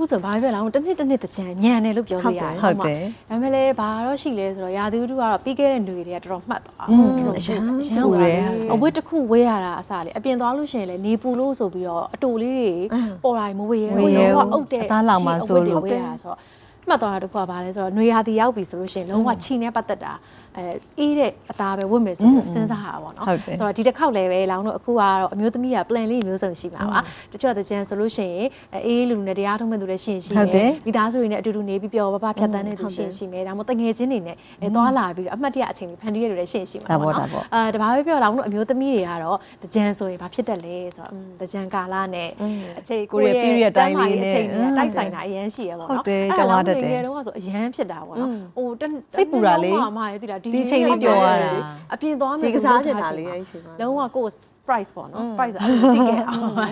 အခုဆိုဘာပဲဖြစ်လာအောင်တစ်နှစ်တစ်နှစ်တကြံညံတယ်လို့ပြောလို့ရတယ်ဟုတ်တယ်ဒါပေမဲ့လည်းဘာတော့ရှိလဲဆိုတော့ရာသီဥတုကတော့ပြီးခဲ့တဲ့နေတွေကတော်တော်မှတ်သွားတာတော်တော်ရှိတယ်ရန်ဝယ်အဝတ်တစ်ခုဝယ်ရတာအစားလေအပြင်သွားလို့ရှိရင်လည်းနေပူလို့ဆိုပြီးတော့အတူလေးတွေပေါ်တိုင်းမဝယ်ရဘူးတော့အုပ်တဲ့အသားလောင်မှဆိုလို့ဝယ်ရတာဆိုတော့မှတ်သွားတာတစ်ခုကဘာလဲဆိုတော့နေရာသီရောက်ပြီဆိုလို့ရှိရင်လုံးဝခြိနေပတ်သက်တာအဲအေးတဲ့အသားပဲဝတ်မယ်ဆိုပြီးစဉ်းစားရတာပေါ့နော်ဟုတ်တယ်ဆိုတော့ဒီတစ်ခေါက်လည်းပဲလောင်တို့အခုကတော့အမျိုးသမီးက plan လေးမျိုးစုံရှိမှာပါတချို့တကြံဆိုလို့ရှိရင်အေးလူနဲ့တရားထုံးမဲ့သူလည်းရှိရင်ရှိဟုတ်တယ်မိသားစုတွေနဲ့အတူတူနေပြီးပျော်ပါပါဖြတ်တန်းနေသူရှိရင်ရှိမယ်ဒါမှမဟုတ်တငယ်ချင်းတွေနဲ့အဲသွားလာပြီးတော့အမှတ်တရအချိန်လေးဖန်တီးရတဲ့ရှိရင်ရှိမှာဒါပေါ့ပေါ့ဒါနော်ပေါ့အဲတဘာပဲပြောလောင်တို့အမျိုးသမီးတွေကတော့တကြံဆိုရင်ဘာဖြစ်တတ်လဲဆိုတော့တကြံကာလနဲ့အချိန်ကိုယ့်ရဲ့ period တိုင်းလေးနဲ့အချိန်နဲ့တိုက်ဆိုင်တာအရန်ရှိရပေါ့ဟုတ်နော်တယ်အဲ့ကြောင်ဒါရတတ်တယ်ငယ်တော့ဆိုအရန်ဖြစ်တာပေါ့နော်ဟိုတစိတ်ပူတာလေအမရဲ့တိလားဒီအချိန်လေးပျော်ရတာအပြင်သွားမယ်ခြေကစားချင်တာလေအဲ့ဒီအချိန်မှာလုံးဝကိုယ် surprise ပေါ့နော် surprise အဲ့လိုသိခဲ့အောင်ပါ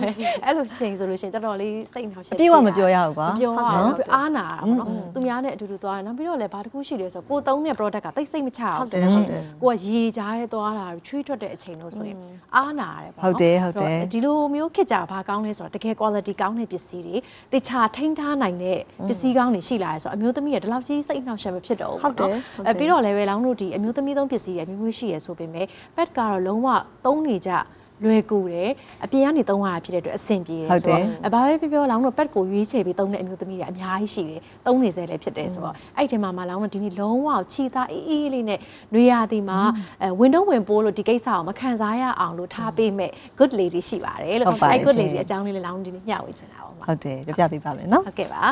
အဲ့လိုချိန်ဆိုလို့ရှိရင်တော်တော်လေးစိတ်နှောက်ရှက်အပြည့်အဝမပြောရဘူးကွာမပြောရနော်ဘူးအားနာတာပေါ့နော်သူများနဲ့အတူတူသွားတယ်နောက်ပြီးတော့လည်းဘာတစ်ခုရှိလဲဆိုတော့ကိုယ်သုံးတဲ့ product ကတိတ်စိတ်မချအောင်ဟုတ်တယ်ဆိုဟုလို့တ်ရှိတယ်ရင်ကိုကရေကြားရဲသွားတာချွေးထွက်တဲ့အချိန်လို့ဆိုရင်အားနာရတယ်ပေါ့နော်ဟုတ်တယ်ဟုတ်တယ်ဆိုတော့ဒီလိုမျိုးခစ်ကြဘာကောင်းလဲဆိုတော့တကယ် quality ကောင်းတဲ့ပစ္စည်းတွေတေချာထိန်းထားနိုင်တဲ့ပစ္စည်းကောင်းတွေရှိလာရဲဆိုတော့အမျိုးသမီးရဲ့ဒီလောက်ကြီးစိတ်နှောက်ယှက်မဖြစ်တော့ဘူးဟုတ်တယ်ပေါ့ဟုတ်တယ်အဲပြီးတော့လည်းပဲလောင်းတို့ဒီအမျိုးသမီးသုံးပစ္စည်းတွေအမျိုးမျိုးရှိရဲဆိုပေမဲ့ pet ကတော့လုံးဝသုံးနေကြ လွယ်ကူတယ်အပြင်ကနေသုံးရတာဖြစ်တဲ့အတွက်အဆင်ပြေတယ်ဟုတ်တယ်ဆိုတော့အဘာပဲပြောပြောလောင်းတို့ pet ကိုရွေးချယ်ပြီးသုံးတဲ့အမျိုးသမီးတွေအများကြီးရှိတယ်သုံးနေစေလည်းဖြစ်တယ်ဆိုတော့အဲ့ဒီထဲမှာမှလောင်းတို့ဒီနေ့လုံးဝချီသားအေးအေးလေးနဲ့နွေရာသီမှာအဲဝင်တော့ဝင်ပိုးလို့ဒီကိစ္စကိုမခံစားရအောင်လို့ထားပေးမဲ့ good lady ရှိပါတယ်လို့ဟုတ်ပါတယ်အဲ့ good ရှင် lady အကြောင်းလေးလည်းလောင်းတို့ဒီနေ့မျှဝေချင်တာပါမှာဟုတ်တယ်ပြပြပေးပါမယ်နော်ဟုတ်ကဲ့ပါ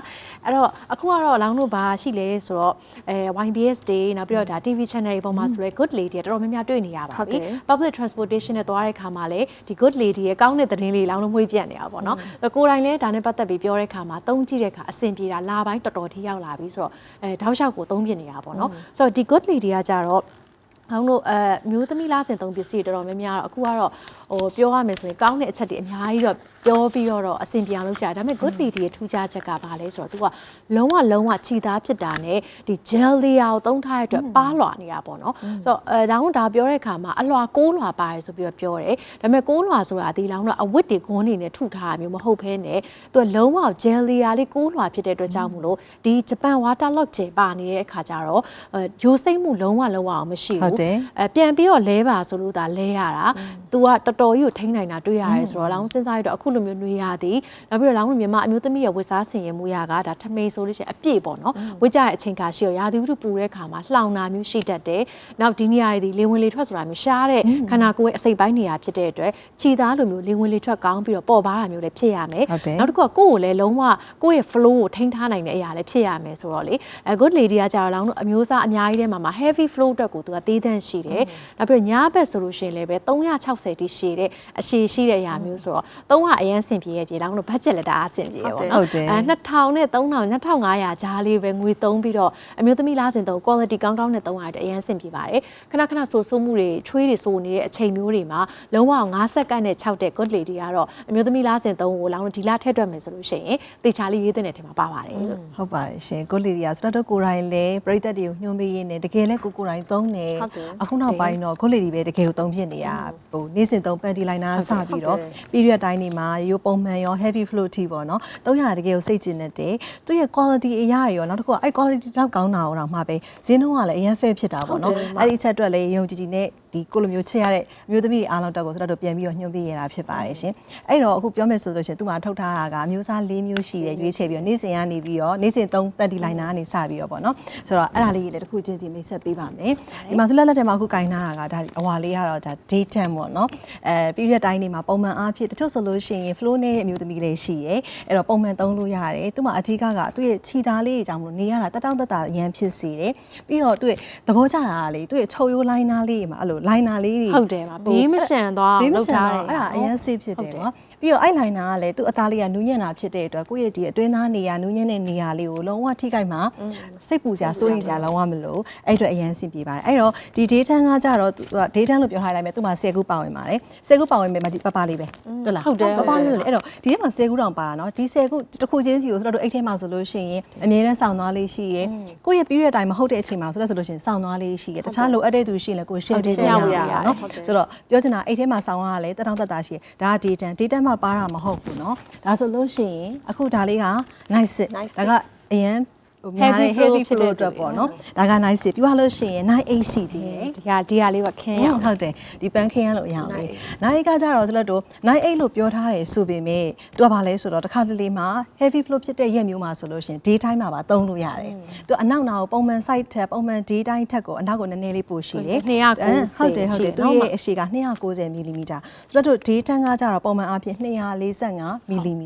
အဲ့တော့အခုကတော့လောင်းတို့ဘာရှိလဲဆိုတော့အဲ YBS တွေနောက်ပြီးတော့ဒါ TV channel တွေပေါ်မှာဆိုရဲ good lady တွေတော်တော်များများတွေ့နေရပါဟုတ်ပြီတယ် public transportation နဲ့သွားတဲ့ခါမှာလည်းဒီ good lady ရဲ့ကောင်းတဲ့သတင်းလေးလောင်းလို့မွေးပြတ်နေတာပေါ့နော်အဲ့ကိုယ်တိုင်လည်းဒါနဲ့ပတ်သက်ပြီးပြောတဲ့ခါမှာသုံးကြည့်တဲ့ခါအဆင်ပြေတာလာပိုင်းတော်တော်ထိရောက်လာပြီဆိုတော့အဲတောက်လျှောက်ကိုသုံးပြနေတာပေါ့နော်ဆိုတော့ဒီ good lady ကကြတော့အောင်တို့အဲမျိုးသမီးလားစင်သုံးပစ္စည်းတွေတော်တော်များများတော့အခုကတော့ဟိုပြောရမယ်ဆိုရင်ကောင်းတဲ့အချက်တွေအများကြီးတော့ ပြောပြီးတော့တော့အဆင်ပြေအောင်လုပ်ကြတယ်ဒါပေမဲ့ good lady ရဲ့ထူးခြားချက်ကဘာလဲဆိုတော့သူကလုံးဝလုံးဝခြိသားဖြစ်တာနဲ့ဒီ gel layer ကိုသုံးထားတဲ့အတွက်ပါလွာနေတာပေါ့နော်ဆိုတော့အဲဒါမှဒါပြောတဲ့အခါမှာအလွာကိုးလွာပါတယ်ဆိုပြီးတော့ပြောတယ်ဒါပေမဲ့ကိုးလွာဆိုတာဒီလောင်းတော့အဝတ်တွေဂွန်းတွေနဲ့ထုထားတာမျိုးမဟုတ်ဘဲနဲ့သူကလုံးဝ gel layer လေးကိုးလွာဖြစ်တဲ့အတွက်ကြောင့်မို့လို့ဒီဂျပန် water lock ဂျယ်ပါနေတဲ့အခါကျတော့အဲရိုးစိမ့်မှုလုံးဝလုံးဝအောင်မရှိဟုတ်ဘူးတယ်အဲပြန်ပြီးတော့လဲပါဆိုလို့ဒါလဲရတာ။ तू ကတော်တော်ကြီးကိုထိန်းနိုင်တာတွေ့ရတယ်ဆိုတော့လောင်းစဉ်းစားရတော့အခုလိုမျိုးနှွေရသည်။နောက်ပြီးတော့လောင်းမြန်မာအမျိုးသမီးရဲ့ဝတ်စားဆင်ရင်မှုရကဒါထမိန်ဆိုလို့ရှိရင်အပြည့်ပေါ့နော်။ဝတ်ကြတဲ့အချိန်ခါရှိတော့ရာသီဥတုပူတဲ့ခါမှာလှောင်တာမျိုးရှိတတ်တယ်။နောက်ဒီနေရာတွေလေဝင်လေထွက်ဆိုတာမျိုးရှားတဲ့ခန္ဓာကိုယ်ရဲ့အစိတ်ပိုင်းနေရာဖြစ်တဲ့အတွက်ခြေသားလိုမျိုးလေဝင်လေထွက်ကောင်းပြီးတော့ပေါ်ပါတာမျိုးလည်းဖြစ်ရမယ်ဟုတ်တယ်နောက်တစ်ခုကကိုယ့်ကိုလည်းလုံးဝကိုယ့်ရဲ့ flow ကိုထိန်းထားနိုင်တဲ့အရာလည်းဖြစ်ရမယ်ဆိုတော့လေအဲ good lady ကကြာတော့လောင်းတို့အမျိုးအစားအများကြီးထဲမှာမှာ heavy flow အတွက်ကိုသူကသေးတန့်ရှိတယ်။နောက်ပြီးတော့ညာဘက်ဆိုလို့ရှိရင်လည်းပဲ360တိရှည်တဲ့အရှည်ရှိတဲ့အရာမျိုးဆိုတော့300အရန်ဆင်ပြေရဲ့ပြေလောင်းတို့ budget လည်းတအားဆင်ပြေရပါဟုတော့တ်တယ်အဲ2000နဲ့3000 2500ကြားလေးပဲငွေသုံးပြီးတော့အမျိုးသမီးလားစင်တော့ quality ကောင်းကောင်းနဲ့သုံးရတဲ့အရန်ဆင်ပြေပါတယ်ခဏခဏဆိုဆိုးမှုတွေချွေးတွေဆိုနေတဲ့အချိန်မျိုးတွေမှာလုံးဝ9စက္ကန့်နဲ့6တဲ့ good lady ကတော့အမျိုးသမီးလားစင်သုံးကိုလောင်းတို့ဒီလားထည့်တွက်မယ်ဆိုလို့ရှိရင်တေချာလေးရေးတဲ့နေထဲမှာပါပါတယ်လို့ဟုတ်ပါတယ်ရှင်ကိုလီရီယာဆိုတော့ကိုယ်တိုင်လည်းပရိသတ်တွေကိုညွှန်ပေးရင်းနဲ့တကယ်လည်းကိုကိုယ်တိုင်သုံးနေဟုတ်တယ်အခုနောက်ပိုင်းတော့ကိုလီရီပဲတကယ်ကိုသုံးဖြစ်နေတာဟိုနေ့စဉ်သုံးပန်တီလိုင်းနာစပြီးတော့ဟုတ်တယ် period တိုင်းတွေမှာရိုးပုံမှန်ရော heavy flow ထိပေါ့နော်သုံးရတာတကယ်ကိုစိတ်ကျင်နေတယ်သူရဲ့ quality အရာရောနောက်တစ်ခုကအဲ့ quality တော့ကောင်းတာတော့မှပဲဈေးနှုန်းကလည်းအရင် fair ဖြစ်တာပေါ့နော်အဲ့ဒီအချက်အတွက်လည်းယုံကြည်ကြည်နဲ့ဒီကိုလိုမျိုးချစ်ရတဲ့အမျိုးသမီးတွေအားလုံးတက်ကိုဆိုတော့ပြန်ပြီးတော့ညွှန်ပေးရတာဖြစ်ပါတယ်ရှင်အဲ့တော့အခုပြောမယ်ဆိုလို့ရှိရင်သူ့မှာထုတ်ထားတာကအမျိုးအစား၄မျိုးရှိတယ်ရွေးချယ်ပြီးတော့နေ့စဉ်ကနေပြီးတော့နေ့စဉ်သုံးပတ်တီလိုင်းနာကနေစပြီးတော့ပေါ့နော်ဆိုတော့အဲ့ဒါလေးကြီးလည်းတစ်ခုချင်းစီမိတ်ဆက်ပေးပါမယ်ဒီမှာဆိုလက်လက်ထဲမှာအခုကင်ထားတာကဒါအဝါလေးကတော့ဒါ day 10ပေါ့နော်အဲ period တိုင်းနေမှာပုံမှန်အားဖြင့်တချို့ဆိုလို့ရှိရင် flow နဲ့အမျိုးသမီးလေးရှိရဲအဲ့တော့ပုံမှန်သုံးလို့ရတယ်သူ့မှာအထူးကကသူ့ရဲ့ခြိသားလေးတွေကြောင့်မလို့နေရတာတက်တောင့်တက်တာရမ်းဖြစ်စေတယ်ပြီးတော့သူ့ရဲ့သဘောကျတာကလေသူ့ရဲ့ချုပ်ရိုးလိုင်းနာလေးတွေမှာအဲ့လို liner လေးတွေဟုတ်တယ်ပါဘေးမရှံသွားအောင်ဘေးမလုပ်ဆန်ထားတတော့ယ်အဲ့ဒါအရင်ဆေးဖြစ်တယ်ဟုတ်တယ်နော် ပြီးတော့အဲ့လိုင်းနာကလည်းသူ့အသားလေးကနူးညံ့တာဖြစ်တဲ့အတွက်ကိုယ့်ရဲ့ဒီအတွင်းသားနေရာနူးညံ့တဲ့နေရာလေးကိုလုံးဝထိခိုက်မှာစိတ်ပူစရာစိုးရိမ်စရာလုံးဝမလိုအဲ့အတွက်အရင်ဆင်ပြေပါတယ်အဲ့တော့ဒီ day 10ကကြတော့သူက day 10လို့ပြောထားတဲ့အတိုင်းပဲသူ့မှာ10ခုပါဝင်ပါတယ်10ခုပါဝင်ပေမဲ့ဒီပပလေးပဲဟုတ်လားဟုတ်တယ်ပပပါလဲအဲ့တော့ဒီထဲမှာ10ခုတောင်ပါတာနော်ဒီ10ခုတစ်ခုချင်းစီကိုဆိုတော့အိတ်ထဲမှာဆိုလို့ရှိရင်အမြဲတမ်းစောင့်သွားလေးရှိရယ်ကိုယ့်ရဲ့ပြီးရတဲ့အတိုင်းမဟုတ်တဲ့အချိန်မှာဆိုတော့ဆိုလို့ရှိရင်စောင့်သွားလေးရှိရယ်တခြားလိုအပ်တဲ့သူရှိရင်လည်းကိုယ် share ပေးလို့ရတာနော်ဆိုတော့ပြောချင်တာအိတ်ထဲမှာစောင့်ရလဲတတောင့်တတရှိရယ်ဒါက data data မှာပါတာမဟုတ်ဘူးနော်ဒါဆိုလို့ရှိရင်အခုဒါလေးက nice ဒါကအရင်ဟို များတဲ့ heavy flow အတွက်ပေါ့နော်ဒါက nice ပြီးသွားလို့ရှိရင် nice AC ပြီးရယ်ဒီဟာဒီဟာလေးပါခင်းရအောင်ဟုတ်တယ်ဒီပန်းခင်းရလို့ရအောင်လေနိုင်ကကြတော့ဆိုတော့နိုင်အိတ်လို့ပြောထားတယ်ဆိုပေမဲ့သူကဘာလဲဆိုတော့တစ်ခါတလေမှာ heavy flow ဖြစ်တဲ့ရက်မျိုးမှာဆိုလို့ရှိရင် day time မှာပါသုံးလို့ရတယ်သူအနောက်နာကိုပုံမှန် site ထက်ပုံမှန် day time ထက်ကိုအနောက်ကိုနည်းနည်းလေးပိုရှိတယ်290ဟုတ်တယ်ဟုတ်တယ်ရှိသူတယ်နော်ရဲ့အရှိက290 mm ဆိုတော့ day time ကကြတော့ပုံမှန်အဖြစ်245 mm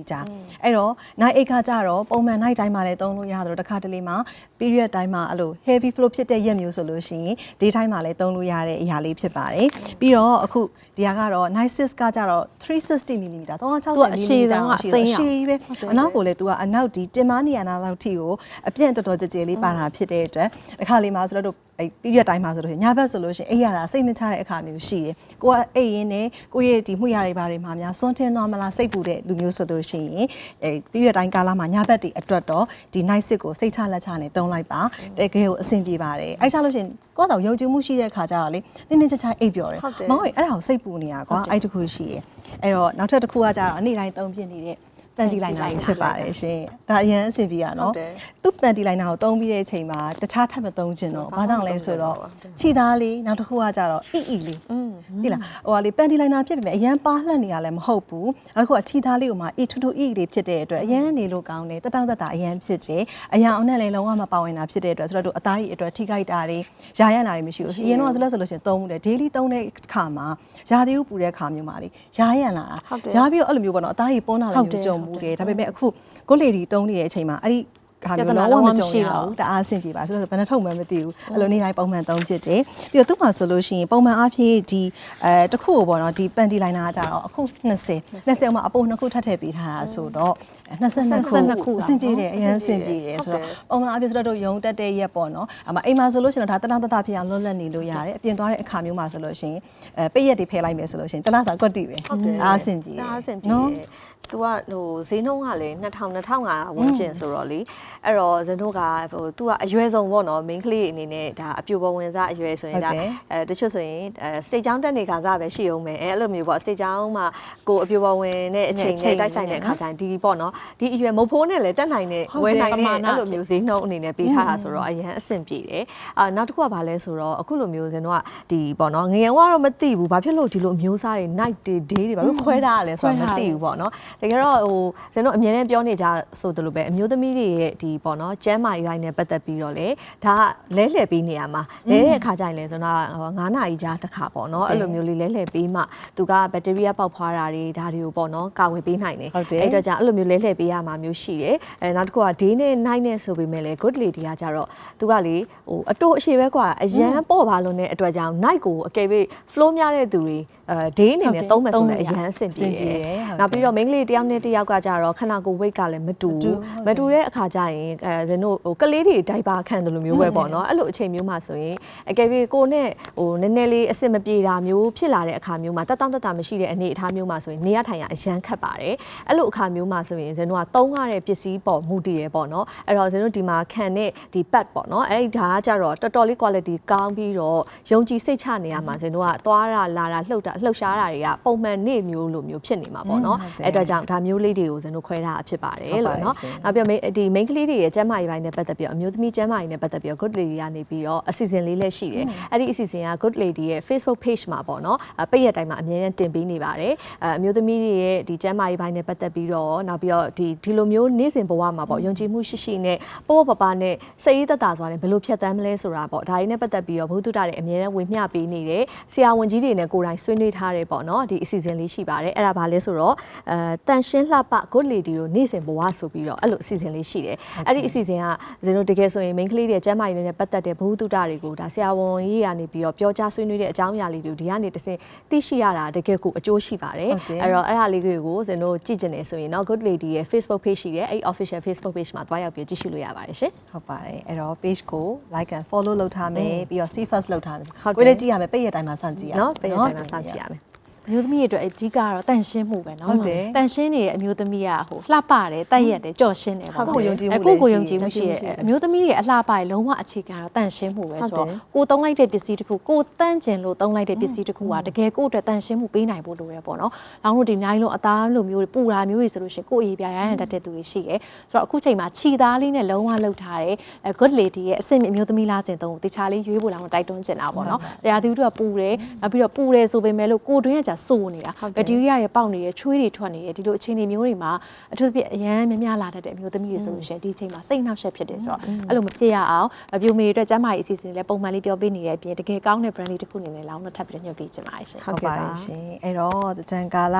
အဲ့တော့နိုင်အိတ်ကကြတော့ပုံမှန် night time မှာလည်းသုံးလို့ရတယ်တစ်ခါတလေမှာ period တိုင်းမှာအဲ့လို heavy flow ဖြစ်တဲ့ရက်မျိုးဆိုလို့ရှိရင် day time မှာလည်းသုံးလို့ရတဲ့အရာလေးဖြစ်ပါတယ်ပြီးတော့အခုဒီဟာကတော့ night six ကကြတော့360 mm 360 mm အရှည်ဆုံးကအစိမ်းရောင်အရှည်ပဲအနောက်ကိုလည်း तू ကအနောက်ဒီတင်မနီယာနာလောက်ထိကိုအပြန့်တော်တော်ကြဲကြဲလေးပါတာဖြစ်တဲ့အတွက်တစ်ခါလေးမှာဆိုတော့ အဲ့ပြီးပြတိုင်းမှာဆိုလို့ရှိရင်ညဘက်ဆိုလို့ရှိရင်အိပ်ရတာစိတ်မချတဲ့အခါမျိုးရှိတယ်။ကိုကအိပ်ရင်းနဲ့ကိုရဲ့ဒီမှုရတွေဘာတွေမှာများစွန့်ထင်းသွားမလားစိတ်ပူတဲ့လူမျိုးဆိုလို့ရှိရင်အဲ့ပြီးပြတိုင်းကာလမှာညဘက်တွေအတွက်တော့ဒီ night sit ကိုစိတ်ချလက်ချနဲ့တုံးလိုက်ပါတကယ်ကိုအဆင်ပြေပါတယ်။အဲ့ချလို့ရှိရင်ကိုကတော့ယုံကြည်မှုရှိတဲ့အခါကျတော့လေနည်းနည်းချာချာအိပ်ပျော်တယ်ဟုတ်တယ်မောင်ရဲ့အဲ့ဒါကိုစိတ်ပူနေတာကွာအဲ့တခုရှိရယ်အဲ့တော့နောက်ထပ်တစ်ခုကကြတော့အနေ့တိုင်းသုံးပြနေတဲ့ ပန်တီလိုင်းနာဖြစ်ပါတယ်ရှင်။ဒါအရင်အဆင်ပြေရနော်ဟုတ်တယ်သူ့ပန်တီလိုင်းနာကိုသုံးပြီးတဲ့အချိန်မှာတခြားထပ်မသုံးချင်တော့ဘာဘာမှကြောင့်လဲဆိုတော့မသုံးချင်တော့ဘူးခြိသားလေးနောက်တစ်ခုကကြတော့အီအီလေးอืมဟိလားဟိုဟာလေးပန်တီလိုင်းနာဖြစ်ပေမဲ့အရန်ပါလှက်နေရလည်းမဟုတ်ဘူးနောက်တစ်ခုကခြိသားလေးကိုမှအီထူထူအီလေးဖြစ်တဲ့အတွက်အရန်နေလို့ကောင်းတယ်တတောင့်တတအရန်ဖြစ်တယ်အရန်အောင်နဲ့လည်းလုံးဝမပါဝင်တာဖြစ်တဲ့အတွက်ဆိုတော့သူအသားကြီးအတွက်ထိခိုက်တာတွေရာရန်တာတွေမရှိဘူးအရင်တော့ဆိုလို့ဆိုလို့ရှိရင်သုံးတယ် daily သုံးတဲ့ခါမှာရာသီဥတုပူတဲ့ခါမျိုးမှာလေရာရန်လာတာဟုတ်တယ်ရာပြီးတော့အဲ့လိုမျိုးပေါ့နော်အသားကြီးပွန်းလာဟုလည်းတ်တယ်မျိုးကြုံမှုတယ်ဒါပေမဲ့အခုကိုလေဒီသုံးနေတဲ့အချိန်မှာအဲ့ဒီခါမျိုးလုံးဝမကြုံရဘူးတအားအဆင်ပြေပါဆိုတော့ဘယ်နှထုံမှမသိဘူးအဲ့လိုနေတိုင်းပုံမှန်သုံးဖြစ်တယ်ပြီးတော့သူ့မှာဆိုလို့ရှိရင်ပုံမှန်အားဖြင့်ဒီအဲတစ်ခုကိုပေါ့နော်ဒီပန်တီလိုင်းနာကကြတော့အခု20 20မှာအပိုနှစ်ခုထပ်ထည့်ပေးထားတာဆိုတော့22ခု22ခုအဆင်ပြေတယ်အရင်အဆင်ပြေတယ်ဆိုတော့ပုံမှန်အားဖြင့်ဆိုတော့တို့ယုံတက်တဲ့ရက်ပေါ့နော်အမအိမ်မှာဆိုလို့ရှိရင်တော့ဒါတနတတဖြစ်အောင်လွတ်လပ်နေလို့ရတယ်အပြင်သွားတဲ့အခါမျိုးမှာဆိုလို့ရှိရင်အဲပိတ်ရက်တွေဖယ်လိုက်မယ်ဆိုလို့ရှိရင်တလားစာကွက်တီပဲဟုတ်တယ်အားအဆင်ပြေတယ်ဒါအဆင်ပြေနော်တယ် သူကဟိုဈေးနှုန်းကလည်း2000 2500ဝန်းကျင်ဆိုတော့လေအဲ့တော့ဇင်တို့ကဟိုသူကအရွယ်ဆုံးပေါ့နော် main ကလေးအနေနဲ့ဒါအပြိုပေါ်ဝင်စားအရွယ်ဆိုရင်ဒါဟုတ်တယ်အဲတချို့ဆိုရင်အဲ state ကြောင်းတက်နေခါစားပဲရှိအောင်မယ်အဲအဲ့လိုမျိုးပေါ့ state ကြောင်းမှာကိုအပြိုပေါ်ဝင်တဲ့အချိန်အချိန်နဲ့တိုက်ဆိုင်တဲ့အခါကျရင်ဒီပေါ့နော်ဒီအရွယ်မုတ်ဖိုးနဲ့လည်းတက်နိုင်တဲ့ဟုတ်တယ်ဝယ်နိုင်ပမာတဲ့ဏအဲ့လိုမျိုးဈေးနှုန်းအနေနဲ့ပေးထားတာဆိုတော့အရင်အဆင်ပြေတယ်အာနောက်တစ်ခုကဘာလဲဆိုတော့အခုလိုမျိုးဇင်တို့ကဒီပေါ့နော်ငယ်ငယ်ကတော့မသိဘူးဘာဖြစ်လို့ဒီလိုမျိုးစားတွေ night တွေ day တွေဘာလို့ခွဲထားရလဲဆိုတော့မသိဘူးပေါ့နော်တကယ်တော့ဟိုဇင်တို့အမြဲတမ်းပြောနေကြဆိုသလိုပဲအမျိုးသမီးတွေရဲ့ဒီပေါ့နော်ကျန်းမာရေးပိုင်းနဲ့ပတ်သက်ပြီးတော့လေဒါကလဲလှယ်ပြီးနေရမှာလဲတဲ့အခါကျရင်လေဆိုတော့9နာရီကြာတစ်ခါပေါ့နော်အဲ့လိုမျိုးလေးလဲလှယ်ပြီးမှသူကဘက်တီးရီးယားပေါက်ဖွာတာတွေဒါတွေကိုပေါ့နော်ကာဝယ်ပေးနိုင်တယ်အဲ့တော့ကြာအဲ့လိုမျိုးလဲလှယ်ပေးရမှာမျိုးရှိတယ်အဲနောက်တစ်ခုက day နဲ့ night နဲ့ဆိုပေမဲ့လေ good lady ကကြတော့သူကလေဟိုအတိုးအရှိပဲကွာအရန်ပေါ့ပါလို့ ਨੇ အတွက်ကြောင့် night ကိုအကယ်၍ flow များတဲ့သူတွေအဲ day အနေနဲ့သုံးမယ်ဆိုရင်အရန်အဆင်ပြေတယ်နောက်ပြီးတော့ main လေးတယောက်နဲ့တယောက်ကကြတော့ခန္ဓာကိုယ် weight ကလည်းမတူဘူးမတူတဲ့အခါကျရင်အဲဇင်တို့ဟိုကလေးတွေ diaper ခံတယ်လို့မျိုးပဲပေါ့နော်အဲ့လိုအချိန်မျိုးမှာဆိုရင်အကယ်၍ကိုနဲ့ဟိုနည်းနည်းလေးအဆင်မပြေတာမျိုးဖြစ်လာတဲ့အခါမျိုးမှာတက်တောင့်တက်တာမရှိတဲ့အနေအထားမျိုးမှာဆိုရင်နေရထိုင်ရအရန်ခတ်ပါတယ်အဲ့လိုအခါမျိုးမှာဆိုရင်ဇင်တို့ကသုံးရတဲ့ပစ္စည်းပေါ်မူတည်ရပေါ့နော်အဲ့တော့ဇင်တို့ဒီမှာခံတဲ့ဒီ pad ပေါ့နော်အဲ့ဒီဒါကကြတော့တော်တော်လေး quality ကောင်းပြီးတော့ယုံကြည်စိတ်ချနေရမှာဇင်တို့ကသွားတာလာတာလှုပ်တာလှုပ်ရှားတာတွေကပုံမှန်နေ့မျိုးလိုမျိုးဖြစ်နေမှာပေါ့နော်အဲ့တော့ကြောင့်ဒါမျိုးလေးတွေကိုဇင်တို့ခွဲထားတာဖြစ်ပါတယ်လို့နော်နောက်ပြီးတော့ဒီ main ကလေးတွေရဲ့ကျန်းမာရေးပိုင်းနဲ့ပတ်သက်ပြီးတော့အမျိုးသမီးကျန်းမာရေးနဲ့ပတ်သက်ပြီးတော့ good lady ကနေပြီးတော့အစီအစဉ်လေးလည်းရှိတယ်။အဲ့ဒီအစီအစဉ်က good lady ရဲ့ Facebook page မှာပေါ့နော်။ပိတ်ရက်တိုင်းမှာအမြဲတမ်းတင်ပေးနေပါတယ်။အမျိုးသမီးတွေရဲ့ဒီကျန်းမာရေးပိုင်းနဲ့ပတ်သက်ပြီးတော့နောက်ပြီးတော့ဒီဒီလိုမျိုးနေ့စဉ်ဘဝမှာပေါ့ယုံကြည်မှုရှိရှိနဲ့ပေါ့ပေါ့ပပနဲ့စိတ်ရည်သက်သာစွာနဲ့ဘယ်လိုဖြတ်သန်းမလဲဆိုတာပေါ့ဒါတွေနဲ့ပတ်သက်ပြီးတော့ဘုသူတ္တတွေအမြဲတမ်းဝေမျှပေးနေတယ်။ဆရာဝန်ကြီးတွေနဲ့ကိုယ်တိုင်ဆွေးနွေးထားတယ်ပေါ့နော်။ဒီအစီအစဉ်လေးရှိပါတယ်။အဲ့ဒါဘာလဲဆိုတော့အဲတန်ရှင်းလှပ good lady တို့နေ့စဉ်ဘဝဆိုပြီးတော့အဲ့လိုအစီအစဉ်လေးရှိတယ်။အဲ့ဒီအစီအစဉ်ကဇင်တို့တကယ်ဆိုရင် main ကလေးတွေကျန်းမာရေးနဲ့ပတ်သက်တဲ့ဘ ഹു တုတတွေကိုဒါဆရာဝန်ကြီးကနေပြီးတော့ပြောကြားဆွေးနွေးတဲ့အကြောင်းအရာလေးတွေကိုဒီကနေတစ်ဆင့်သိရှိရတာတကယ်ကိုအကျိုးရှိပါတယ်ဟုတ်တယ်။အဲ့တော့အဲ့ဒါလေးတွေကိုဇင်တို့ကြည့်ကျင်နေဆိုရင်တော့ good lady ရဲ့ Facebook page ရှိတယ်အဲ့ official Facebook page မှာတွားရောက်ပြီးကြည့်ရှုလို့ရပါတယ်ရှင်ဟုတ်ပါတယ်အဲ့တော့ page ကို like and follow လုပ်ထားမယ်ပြီးတော့ see first လုပ်ထားမယ်ဟုတ်တယ်ကိုယ်လည်းကြည့်ရမယ်ပိတ်ရတိုင်းမှာစမ်းကြည့်ရ။နော်ပြန်ပြန်မှာစောင့်ကြည့်ရမယ်ဘ မျိုးသမီးတွေအတွက်အဓိကတော့တန်ရှင်းမှုပဲเนาะ ဟုတ်တယ် တန်ရှင်းနေတဲ့အမျိုးသမီးကဟိုလှပတယ်တက်ရက်တယ်ကြော့ရှင်းတယ်ပေါ့ ကိုယ့်ကိုယုံကြည်မှု အဲကိုယ့်ကို လည်း ယုံကြည်မှု ရှိ ရှိ တယ် ရဲ့အမျိုးသမီးတွေအလှပရလုံးဝအခြေခံတော့တန်ရှင်းမှုပဲ ဟုတ် ဆိုတော့ တယ် ကိုသုံးလိုက်တဲ့ပစ္စည်းတစ်ခုကိုတန့်ကျင်လို့သုံးလိုက်တဲ့ပစ္စည်းတစ်ခုကတကယ်ကိုယ့်အတွက်တန်ရှင်းမှုပေးနိုင်ဖို့လိုရပေါ့နော်။လောင်းတို့ဒီနိုင်လုံးအသားလိုမျိုးတွေပူတာမျိုးတွေဆိုလို့ရှိရင်ကိုယ့်အရေးပြရရန်တတ်တဲ့သူတွေရှိရဲ့။ဆိုတော့အခုချိန်မှာခြီသားလေးနဲ့လုံးဝလှုပ်ထားတဲ့အဲ good lady ရဲ့အဆင့်မြင့်အမျိုးသမီးလားစင်သုံးကိုတခြားလေးရွေးဖို့လောင်းတိုက်တွန်းချင်တာပေါ့နော်။တရားသူတို့ကပူတယ်နောက်ပြီးတော့ပူတယ်ဆိုပေမဲ့လို့ကိုယ်တွင်းကကြာ စိုးနေတာဟုတ်တယ်ဘက်တီးရီးယားရဲ့ပေါက်နေရဲ့ချွေးတွေထွက်နေရဲ့ဒီလိုအခြေအနေမျိုးတွေမှာအထူးသဖြင့်အရန်များများလာတတ်တဲ့အမျိုးသမီးတွေဆိုလို့ရှိရင်ဒီချိန်မှာစိတ်နှောက်ယှက်ဖြစ်တယ်ဆိုတော့အဲ့လိုမဖြစ်ရအောင်အပြိုမေတွေအတွက်ကျန်းမာရေးအစီအစဉ်တွေလည်းပုံမှန်လေးပြောပေးနေတဲ့အပြင်တကယ်ကောင်းတဲ့ brand လေးတစ်ခုအနေနဲ့လောင်းတော့ထပ်ပြီးတော့ညွှန်ပေးချင်ပါတယ်ရှင်ဟုတ်ဟုတ်ကဲ့ပါတပါယ်ရှင်အဲ့တော့တကြံကာလ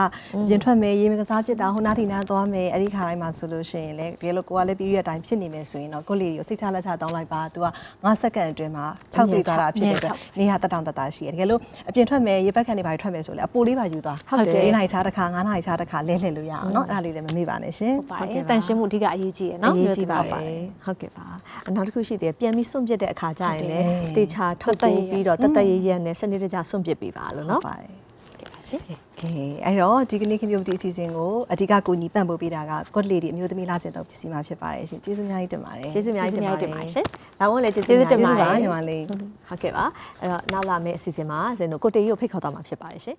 ပြင်ထွက်မယ်ရေမကစားဖြစ်တာဟိုနားထီနားသွားမယ်အဲ့ဒီခါတိုင်းမှာဆိုလို့ရှိရင်လေဒီလိုကိုကလည်းပြီးရတဲ့အတိုင်းဖြစ်နေမယ်ဆိုရင်တော့ကိုလေးကိုစိတ်ချလက်ချတောင်းလိုက်ပါ तू က9စက္ကန့်အတွင်းမှာ6တွေ့သွားတာဖြစ်တဲ့အတွက်နေဟာတက်တောင်တက်တာရှိတယ်တကယ်လို့အပြင်ထွက်မယ်ရေပက်ခန့်နေပါထွက်မယ်ဆိုလေအပိုလေးပါယူသွား ဟုတ်တယ် ၄နိုင်ချားတစ်ခါ9နိုင်ချားတစ်ခါလဲလှည့်လို့ရအောင်เนาะအဲ့ဒါလေးလည်းမမေ့ပါနဲ့ရှင် ဟုတ်ပါတယ်တန်ရှင်းမှုအဓိကအရေးကြီးရယ်နော် အရေးကြီးပါ မျိုးသမီး တ တွေ ယ်ဟုတ်ကဲ့ပါအနောက်တစ်ခုရှိသေးတယ်ပြန်ပြီးစွန့်ပစ်တဲ့အခါကျရင်လည်း ဟုတ်တယ် တေချာထုတ် တတ် ပိုး တတ်ရ ပြီးတော့တတ်တတ်ရရနဲ့စနစ်တကျစွန့်ပစ်ပေးပါလို့ ဟုတ် နော် ပါတယ် ရှင် ကဲအဲ့တော့ဒီကနေ့ခင်ဗျုပ်ဒီအစီအစဉ်ကိုအဓိကကိုညီပံ့ပိုးပေးတာက God Lady အမျိုးသမီးလာစင်တော့ပစ္စည်းမှာဖြစ်ပါတယ်ရှင်ကျေးဇူးအများကြီးတင်ပါတယ် ကျေးဇူးအများကြီးတင်ပါတ ကျေးဇူးအများကြီးတင်ပါရှင် ဒါမှမဟုတ်လည်းကျေးဇူး ကျေးဇူးတင်ပါတယ် ညီမလေး ဟုတ်ကဲ့ပါအဲ့တော့နောက်လာမယ့်အစီအစဉ်မှာဇင်တို့ကိုတေကြီးကိုဖိတ်ခေါ်သွားမှာဖြစ်ပါတယ်ရှင်